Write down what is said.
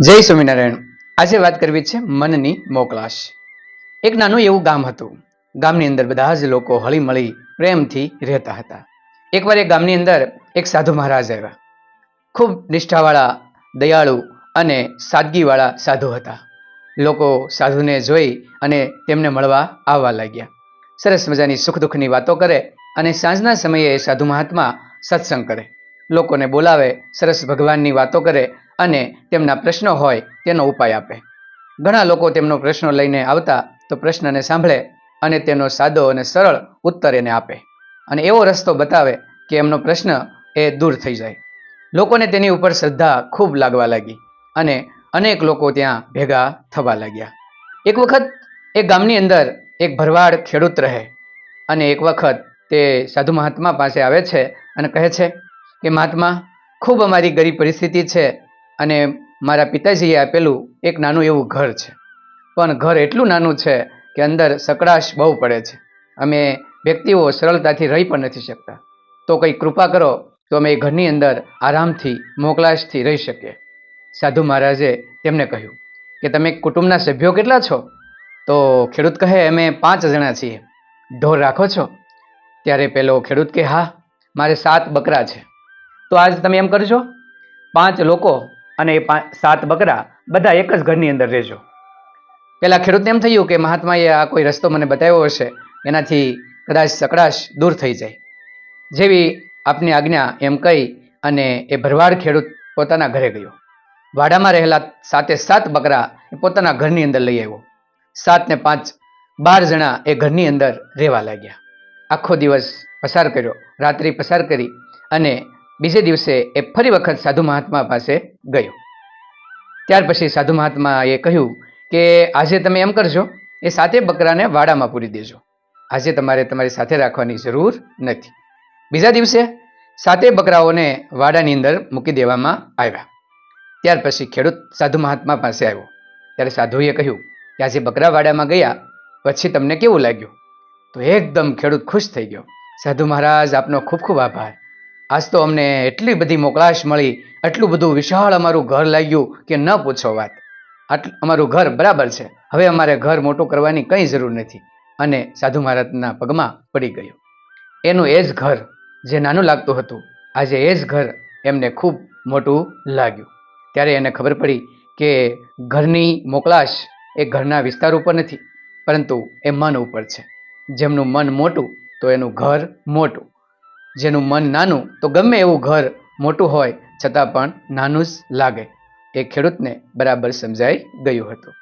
જય સ્વામિનારાયણ. આજે વાત કરવી છે મનની મોકલાશ. એક નાનું એવું ગામ હતું. ગામની અંદર બધા જ લોકો હળીમળી પ્રેમથી રહેતા હતા. એકવાર એ ગામની અંદર એક સાધુ મહારાજ આવ્યા. ખૂબ નિષ્ઠાવાળા, દયાળુ અને સાદગીવાળા સાધુ હતા. લોકો સાધુને જોઈ અને તેમને મળવા આવવા લાગ્યા. સરસ મજાની સુખ દુઃખની વાતો કરે અને સાંજના સમયે સાધુ મહાત્મા સત્સંગ કરે. લોકોને બોલાવે, સરસ ભગવાનની વાતો કરે અને તેમના પ્રશ્નો હોય તેનો ઉપાય આપે. ઘણા લોકો તેમનો પ્રશ્નો લઈને આવતા તો પ્રશ્નને સાંભળે અને તેનો સાદો અને સરળ ઉત્તર એને આપે. અને એવો રસ્તો બતાવે કે એમનો પ્રશ્ન એ દૂર થઈ જાય. લોકોને તેની ઉપર શ્રદ્ધા ખૂબ લાગવા લાગી અને અનેક લોકો ત્યાં ભેગા થવા લાગ્યા. એક વખત એ ગામની અંદર એક ભરવાડ ખેડૂત રહે અને એક વખત તે સાધુ મહાત્મા પાસે આવે છે અને કહે છે કે, મહાત્મા, ખૂબ અમારી ગરીબ પરિસ્થિતિ છે અને મારા પિતાજીએ આપેલું એક નાનું એવું ઘર છે. પણ ઘર એટલું નાનું છે કે અંદર સકળાશ બહુ પડે છે. અમે વ્યક્તિઓ સરળતાથી રહી પણ નથી શકતા. તો કંઈ કૃપા કરો તો અમે એ ઘરની અંદર આરામથી, મોકલાશથી રહી શકીએ. સાધુ મહારાજે તેમને કહ્યું કે, તમે કુટુંબના સભ્યો કેટલા છો? તો ખેડૂત કહે, અમે પાંચ જણા છીએ. ઢોર રાખો છો? ત્યારે પેલો ખેડૂત કે હા, મારે સાત બકરા છે. તો આજ તમે એમ કરજો, પાંચ લોકો અને એ સાત બકરા બધા એક જ ઘરની અંદર રહેજો. પેલા ખેડૂતને એમ થયું કે મહાત્માએ આ કોઈ રસ્તો મને બતાવ્યો હશે, એનાથી કદાચ સકડાશ દૂર થઈ જાય. જેવી આપની આજ્ઞા એમ કહી અને એ ભરવાડ ખેડૂત પોતાના ઘરે ગયો. વાડામાં રહેલા સાતે સાત બકરા એ પોતાના ઘરની અંદર લઈ આવ્યો. સાત ને પાંચ, બાર જણા એ ઘરની અંદર રહેવા લાગ્યા. આખો દિવસ પસાર કર્યો, રાત્રિ પસાર કરી અને બીજે દિવસે એ ફરી વખત સાધુ મહાત્મા પાસે ગયો. ત્યાર પછી સાધુ મહાત્માએ કહ્યું કે આજે તમે એમ કરજો, એ સાતે બકરાને વાડામાં પૂરી દેજો. આજે તમારે તમારી સાથે રાખવાની જરૂર નથી. બીજા દિવસે સાતે બકરાઓને વાડાની અંદર મૂકી દેવામાં આવ્યા. ત્યાર પછી ખેડૂત સાધુ મહાત્મા પાસે આવ્યો. ત્યારે સાધુએ કહ્યું કે આજે બકરા વાડામાં ગયા, પછી તમને કેવું લાગ્યું? તો એકદમ ખેડૂત ખુશ થઈ ગયો. સાધુ મહારાજ આપનો ખૂબ ખૂબ આભાર. આજ તો અમને એટલી બધી મોકલાશ મળી, એટલું બધું વિશાળ અમારું ઘર લાગ્યું કે ન પૂછો વાત. આટલું અમારું ઘર બરાબર છે. હવે અમારે ઘર મોટું કરવાની કંઈ જરૂર નથી. અને સાધુ મહારાજના પગમાં પડી ગયું. એનું એ જ ઘર જે નાનું લાગતું હતું, આજે એ જ ઘર એમને ખૂબ મોટું લાગ્યું. ત્યારે એને ખબર પડી કે ઘરની મોકલાશ એ ઘરના વિસ્તાર ઉપર નથી, પરંતુ એ મન ઉપર છે. જેમનું મન મોટું, તો એનું ઘર મોટું. જેનું મન નાનું, તો ગમે એવું ઘર મોટું હોય, છતાં પણ નાનું જ લાગે. એ ખેડૂતને બરાબર સમજાઈ ગયું હતું.